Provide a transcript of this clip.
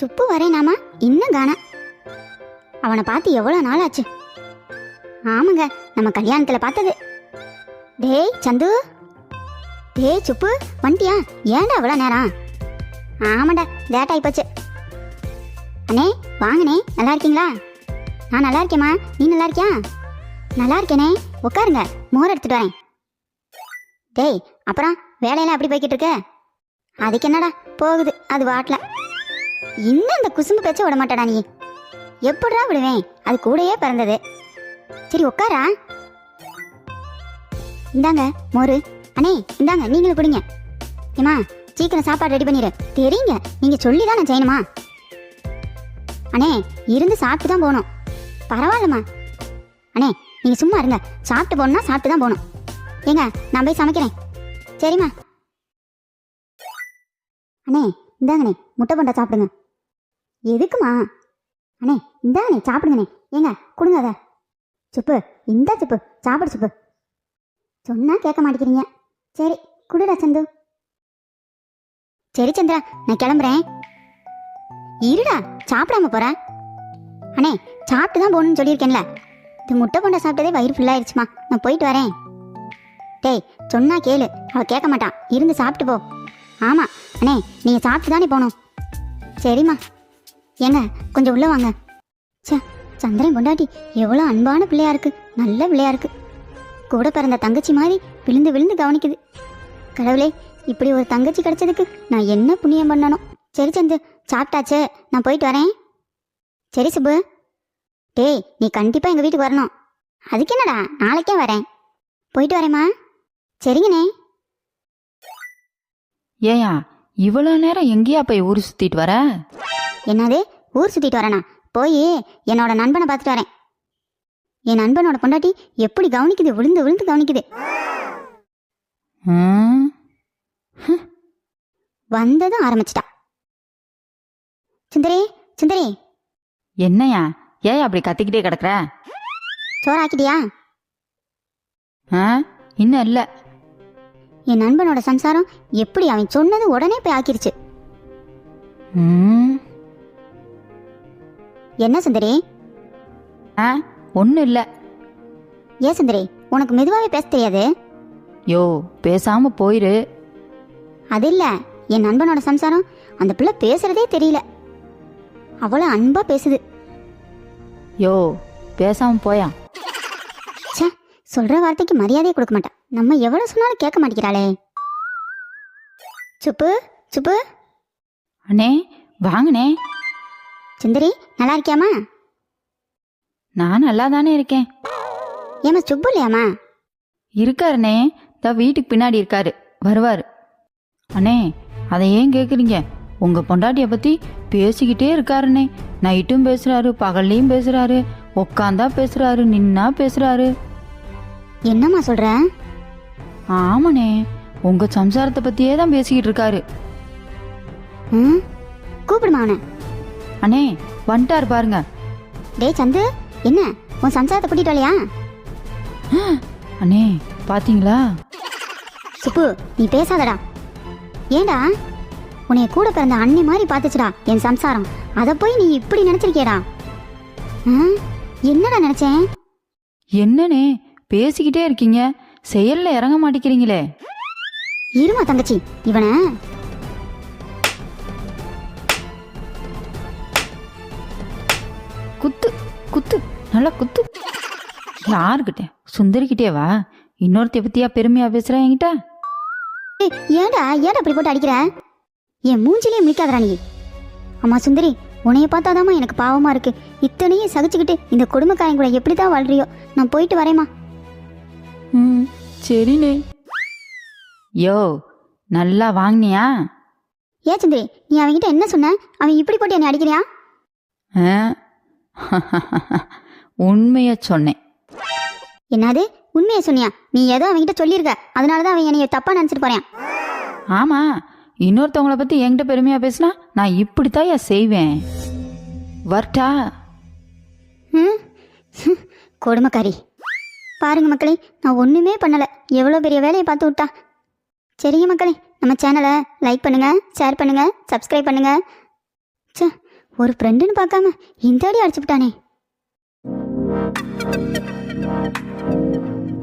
சுப்பு வரேனாமா இன்னும் காணா. அவனை பார்த்து எவ்வளோ நாள் ஆச்சு ஆமாங்க நம்ம கல்யாணத்தில் பார்த்தது. டேய் சந்து. டேய் சுப்பு வந்துட்டியா ஏன்டா அவ்வளோ நேரம்? ஆமாடா லேட் ஆகிப்போச்சு அண்ணே வாங்கண்ணே நல்லா இருக்கீங்களா? நான் நல்லா இருக்கேம்மா. நீ நல்லா இருக்கியா? நல்லா இருக்கேனே. உட்காருங்க மோர் எடுத்துட்டு வரேன். டேய் அப்புறம் வேலையெல்லாம் எப்படி போய்கிட்டு இருக்க? அதுக்கு என்னடா? போகுது. அது வாட்டில். இன்னும் அந்த குசும்பு பேச்ச விட மாட்டடா நீ. எப்படா விடுவேன்? அது கூடயே பிறந்தது. சரி உட்காரா? இந்தாங்க மோரு. அண்ணே இந்தாங்க நீங்களும் குடிங்க. ஏமா சீக்கிரம் சாப்பாடு ரெடி பண்ணிடு தெரியுங்க நீங்க சொல்லி தான் நான் செய்யணுமா? அண்ணே இருந்து சாப்பிட்டு தான் போகணும். பரவாயில்லம்மா. அண்ணே நீங்க சும்மா இருங்க. சாப்பிட்டு போகணும்னா சாப்பிட்டு தான் போகணும். ஏங்க நான் போய் சமைக்கிறேன். சரிம்மா. அண்ணே இந்தாங்கண்ணே முட்டை போண்டா சாப்பிடுங்க. எதுக்குமா? அண்ணே இந்தாங்கண்ணே சாப்பிடுங்கண்ணே. ஏங்க கொடுங்க அதை. சுப்பு இந்த சுப்பு சாப்பிடு சுப்பு. சொன்னா கேட்க மாட்டேங்கிறீங்க. சரி குடுடா சந்து. சரி சந்திரா நான் கிளம்புறேன். இருடா சாப்பிடாம போற. அண்ணே சாப்பிட்டு தான் போகணும்னு சொல்லியிருக்கேன்ல. இது முட்டை போண்டா சாப்பிட்டதே வயிறு ஃபுல்லாயிருச்சுமா நான் போயிட்டு வரேன். டேய் சொன்னா கேளு. அவள் கேட்க மாட்டான் இருந்து சாப்பிட்டு போ. ஆமாம் அண்ணே நீங்கள் சாப்பிட்டு தானே போகணும் சரிம்மா. ஏங்க கொஞ்சம் உள்ளே வாங்க. ச்சே சந்திரன் பொண்டாட்டி எவ்வளோ அன்பான பிள்ளையா இருக்கு. நல்ல பிள்ளையா இருக்கு. கூட பிறந்த தங்கச்சி மாதிரி விழுந்து விழுந்து கவனிக்குது. கடவுளே இப்படி ஒரு தங்கச்சி கிடைச்சதுக்கு நான் என்ன புண்ணியம் பண்ணணும்? சரி சந்து சாப்பிட்டாச்சே. நான் போயிட்டு வரேன். சரி சுப்பு. டேய் நீ கண்டிப்பாக எங்கள் வீட்டுக்கு வரணும். அதுக்கு என்னடா? நாளைக்கே வரேன். போயிட்டு வரேம்மா. சரிங்கண்ணே. ஏயா இவ்வளோ நேரம் எங்கேயா போய் ஊர் சுத்திட்டு வர? என்னது ஊர் சுற்றிட்டு வரேனா? போய் என்னோட நண்பனை பார்த்துட்டு வரேன். என் நண்பனோட பொண்டாட்டி எப்படி கவனிக்குது? விழுந்து விழுந்து கவனிக்குது. வந்ததும் ஆரம்பிச்சிட்டா. சுந்தரி சுந்தரி. என்னையா ஏன் அப்படி கத்திக்கிட்டே கிடக்குற? சோறாக்கிட்டியா? ஆ இன்னும் இல்லை. என் நண்பனோட சம்சாரம் எப்படி அவன் சொன்னது உடனே போய் ஆக்கிருச்சு. என்ன சுந்தரி? ஆ ஒன்றும் இல்லை. ஏன் சுந்தரி உனக்கு மெதுவாகவே பேச தெரியாது? யோ பேசாம போயிரு. அது இல்ல என் நண்பனோட சம்சாரம் அந்த பிள்ளை பேசுறதே தெரியல. அவ்வளோ அன்பா பேசுது. யோ பேசாம போயா? சொல்ற வார்த்தைக்கு மரியாதையே கொடுக்க மாட்டா. நம்ம எவ்வளவு சொன்னாலும் கேட்க மாட்டேங்கிறாளே. சுப்பு சுப்பு. அண்ணே வாங்கண்ணே. சுந்தரி நல்லா இருக்கியாமா நான் நல்லா தானே இருக்கேன். ஏமா சுப்பு இல்லையாமா இருக்காருண்ணே. தான் வீட்டுக்கு பின்னாடி இருக்காரு. வருவார். அண்ணே அதை ஏன் கேட்குறீங்க உங்கள் பொண்டாட்டியை பற்றி பேசிக்கிட்டே இருக்காருண்ணே. நைட்டும் பேசுகிறாரு பகல்லையும் பேசுகிறாரு உக்காந்தா பேசுகிறாரு நின்னா பேசுகிறாரு என்னம்மா சொல்ற? ஆமாண்ணே உங்கள் சம்சாரத்தை பற்றியே தான் பேசிக்கிட்டு இருக்காரு. ம்? கூப்பிடுமா அவனை. அண்ணே வந்துட்டார் பாருங்க. டேய் சந்து என்ன? உன் சம்சாரத்தை கூட்டிட்டு வரலையா? அண்ணே பாத்தீங்களா? சுப்பு நீ பேசாதடா. ஏண்டா? உன்னைய கூட பிறந்த அண்ணி மாதிரி பார்த்துச்சுடா என் சம்சாரம். அதை போய் நீ இப்படி நினைச்சிருக்கியடா? என்னடா நினைச்சேன்? என்னண்ணே பேசிக்கிட்டே இருக்கீங்க. செயல்ல இறங்க மாட்டேங்கிறீங்களே. இருமா தங்கச்சி இவனை. குத்து குத்து நல்லா குத்து. யாருக்கிட்டே? சுந்தரிக்கிட்டே வா. இன்னொருத்தைய பத்தியா பெருமையா பேசுற என்கிட்ட? ஏய், ஏன்டா ஏன்டா இப்படி போட்டு அடிக்கிற? என் மூஞ்சிலே மிளிக்காதடா நீ. அம்மா சுந்தரி உன்னைய பார்த்தாதாம்மா எனக்கு பாவமா இருக்கு. இத்தனையும் சகிச்சுக்கிட்டு இந்த குடும்பக்காரன் கூட எப்படி தான் வாழ்றியோ? நான் போயிட்டு வரேம்மா. ம் சரிண்ணே. யோ நல்லா வாங்கினியா? ஏன் சுந்தரி நீ அவன்கிட்ட என்ன சொன்ன? அவன் இப்படி போட்டு என்னை அடிக்கிறியா? ஆ? உண்மைய சொன்னேன். என்னது? உண்மையை சொன்னியா? நீ ஏதோ அவன்கிட்ட சொல்லியிருக்க. அதனால தான் அவன் என்னைய தப்பா நினைச்சிட்டு போறேன். ஆமா இன்னொருத்தவங்கள பத்தி என்கிட்ட பெருமையா பேசினா நான் இப்படித்தான் செய்வேன். வரட்டா? ம் கொடுமைக்காரி. பாருங்கள் மக்களே நான் ஒன்றுமே பண்ணலை. எவ்வளோ பெரிய வேலையை பார்த்து விட்டா. சரிங்க மக்களே நம்ம சேனலை லைக் பண்ணுங்கள் ஷேர் பண்ணுங்கள் சப்ஸ்கிரைப் பண்ணுங்கள் ச்சே ஒரு ஃப்ரெண்டுன்னு பார்க்காம இந்த அடி அடிச்சுட்டானே